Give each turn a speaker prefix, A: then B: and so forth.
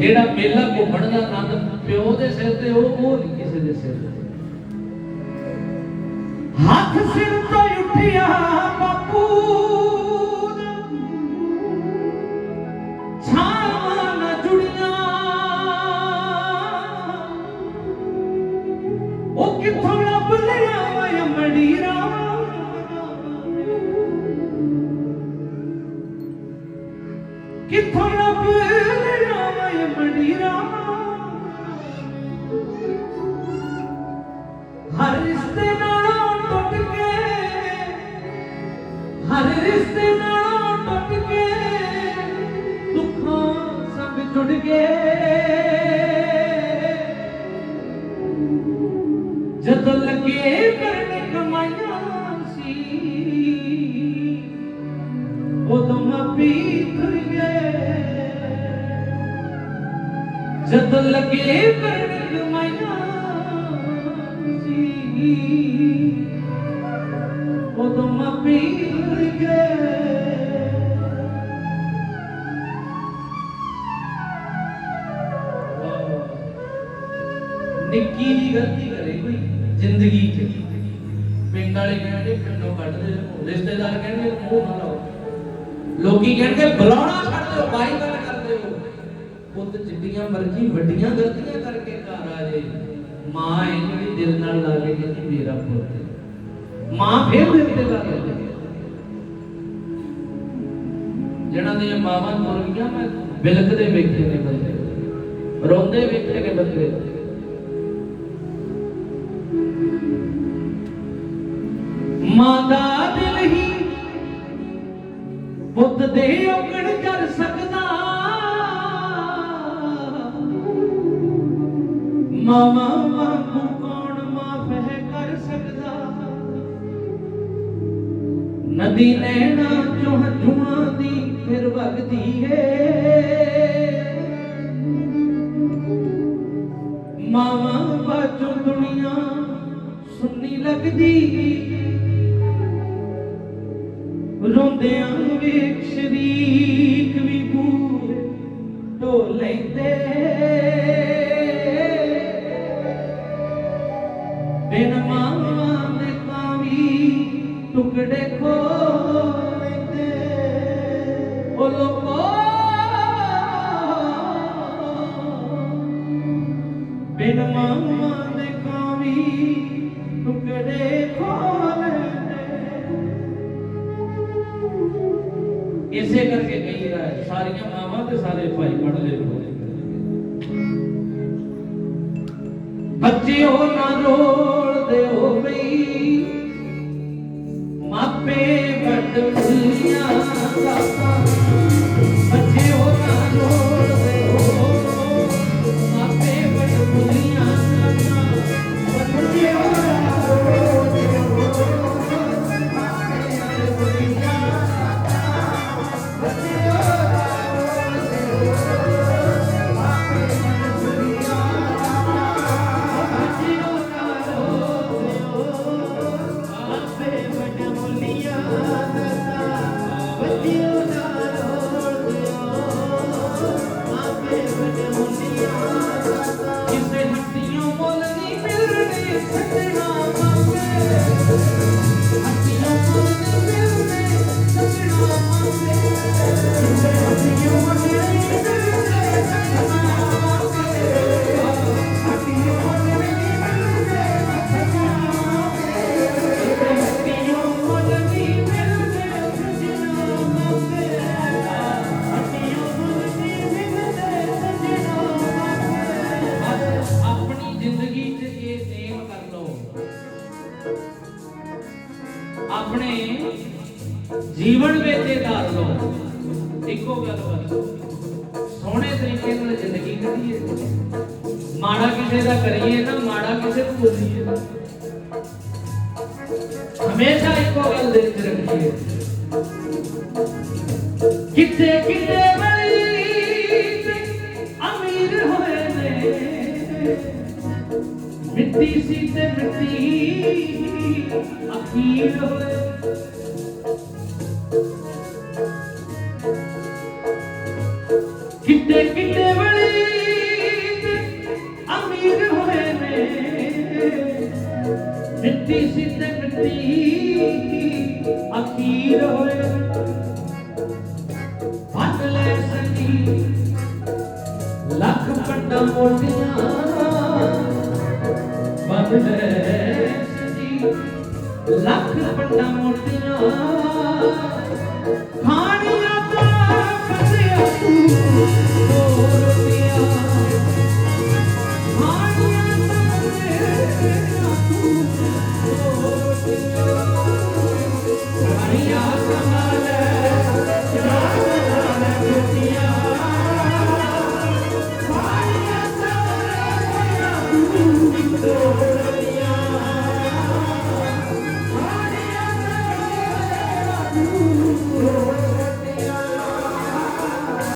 A: ਜਿਹੜਾ ਮੇਲਾ ਘੁੰਮਣ ਦਾ ਆਨੰਦ ਪਿਓ ਦੇ ਸਿਰ ਤੇ, ਉਹ ਉਹ ਨਹੀਂ ਕਿਸੇ ਦੇ ਸਿਰ ਤੇ।
B: ਹੱਥ ਸਿਰ ਤੋਂ ਉੱਠਿਆ ਬਾਪੂ। ਰਿਸ਼ਤੇ ਨਾਲੋਂ ਟੁੱਟ ਕੇ ਦੁੱਖਾਂ ਸੰਗ ਜੁੜ ਗਏ। ਜਦੋਂ ਲੱਗੇ ਕਰਨ ਕਮਾਈਆਂ ਸੀ, ਉਦੋਂ ਮਾਪੀ ਤੁਰ ਗਏ। ਜਦੋਂ ਲੱਗੇ ਕਰਨ ਕਮਾਈਆਂ ਸੀ ਉਦੋਂ ਮਾਪੀ ਤੁਰ ਗਏ
A: ਨਿੱਕੀ ਜੀ ਗਲਤੀ ਕਰੇ ਕੋਈ ਜ਼ਿੰਦਗੀ 'ਚ ਪਿੰਡ ਵਾਲੇ ਕਹਿੰਦੇ ਪਿੰਡੋਂ ਕੱਢ ਦੇ ਰਿਸ਼ਤੇਦਾਰ ਕਹਿੰਦੇ ਮੂੰਹ ਨਾ ਲਾਓ ਲੋਕੀ ਕਹਿਣਗੇ ਬੁਲਾਉਣਾ ਛੱਡ ਦਿਓ ਬਾਈ ਗੱਲ ਕਰਦੇ ਹੋ ਪੁੱਤ ਜਿੱਡੀਆਂ ਮਰਜ਼ੀ ਵੱਡੀਆਂ ਗਲਤੀਆਂ ਕਰਕੇ ਘਰ ਆ ਜੇ ਮਾਂ ਇਹ ਜਿਹੜੀ ਦਿਲ ਨਾਲ ਲਾ ਕੇ ਕਹਿੰਦੀ ਮੇਰਾ ਪੁੱਤ ਹੈ। ਮਾਂ ਫੇਰ ਦਿਲ ਤੇ ਲਾ ਕੇ ਜਿਹਨਾਂ ਦੀਆਂ ਮਾਵਾਂ ਤੁਰ ਗਈਆਂ, ਮੈਂ ਬਿਲਕਦੇ ਵੇਖੇ ਨੇ ਬੰਦੇ। ਰੋਂਦੇ ਵੇਖੇ ਨੇ ਬੰਦੇ।
B: ਮਾਂ ਦਾ ਦਿਲ ਹੀ ਪੁੱਤ ਦੇ ਔਗਣ ਕਰ ਸਕਦਾ। ਮਾਮਾ ਨਦੀ ਨੈਣਾ ਚੋਂ ਹੰਝੂਆਂ ਦੀ, ਫਿਰ ਵਗਦੀ ਏ। ਮਾਵਾ ਬਾਝੋਂ ਦੁਨੀਆ ਸੁਣਨੀ ਲੱਗਦੀ ਰੋਂਦਿਆਂ ਵੇਖ ਸ਼ਰੀਕ ਵੀ ਬੂਰ ਢੋ ਲੈਂਦੇ ਬਿਨ ਮਾਵਾਂ ਦੇ ਕਾਵੀ ਟੁਕੜੇ ਖੋਲ
A: ਇਸੇ ਕਰਕੇ ਕਹੀ ਸਾਰੀਆਂ ਮਾਵਾਂ ਤੇ ਸਾਰੇ ਭਾਈ ਪੜ ਲੈ
B: ਬੱਚਿਓ ਨਾ ਰੋਲਦੇ ਹੋ ਬਈ। ਮਾਪੇ ਵੱਡ ਦੁਨੀਆ ਦਾ ਦੁਨੀਆ ਕਿਸੇ
A: ਜ਼ਿੰਦਗੀ 'ਚ ਇਹ ਨੇਮ ਕਰ ਲਓ ਆਪਣੇ ਜੀਵਨ ਵਿੱਚ ਇਹ ਧਾਰ ਲਓ ਇੱਕੋ ਗੱਲ ਬਸ ਸੋਹਣੇ ਤਰੀਕੇ ਨਾਲ ਜ਼ਿੰਦਗੀ ਕੱਢੀਏ। ਮਾੜਾ ਕਿਸੇ ਦਾ ਕਰੀਏ ਨਾ, ਮਾੜਾ ਕਿਸੇ ਨੂੰ ਬੋਲੀਏ ਹਮੇਸ਼ਾ ਇੱਕੋ ਗੱਲ ਦਿਲ ਰੱਖੀਏ।
B: ਕਿਤੇ ਕਿਤੇ ਸੀ ਤੇ ਮਿੱਟੀ ਅਖੀਰ ਹੋਏ। ਕਿਤੇ ਕਿਤੇ ਵਲੀ ਅਖੀਰ ਹੋਏ ਨੇ ਮਿੱਟੀ ਸਿੱਧੇ ਮਿੱਟੀ ਅਖੀਰ ਹੋਏ। ਫੱਟ ਲੈ ਸਕੀ, ਲੱਖ ਪੱਟਾ ਮੋਟੀਆਂ ਲੱਖ ਪੰਡਾ ਮੋਟੀਆਂ ਖਾਣੀਆਂ ਤਾਂ ਫਸਿਆ ਤੂੰ।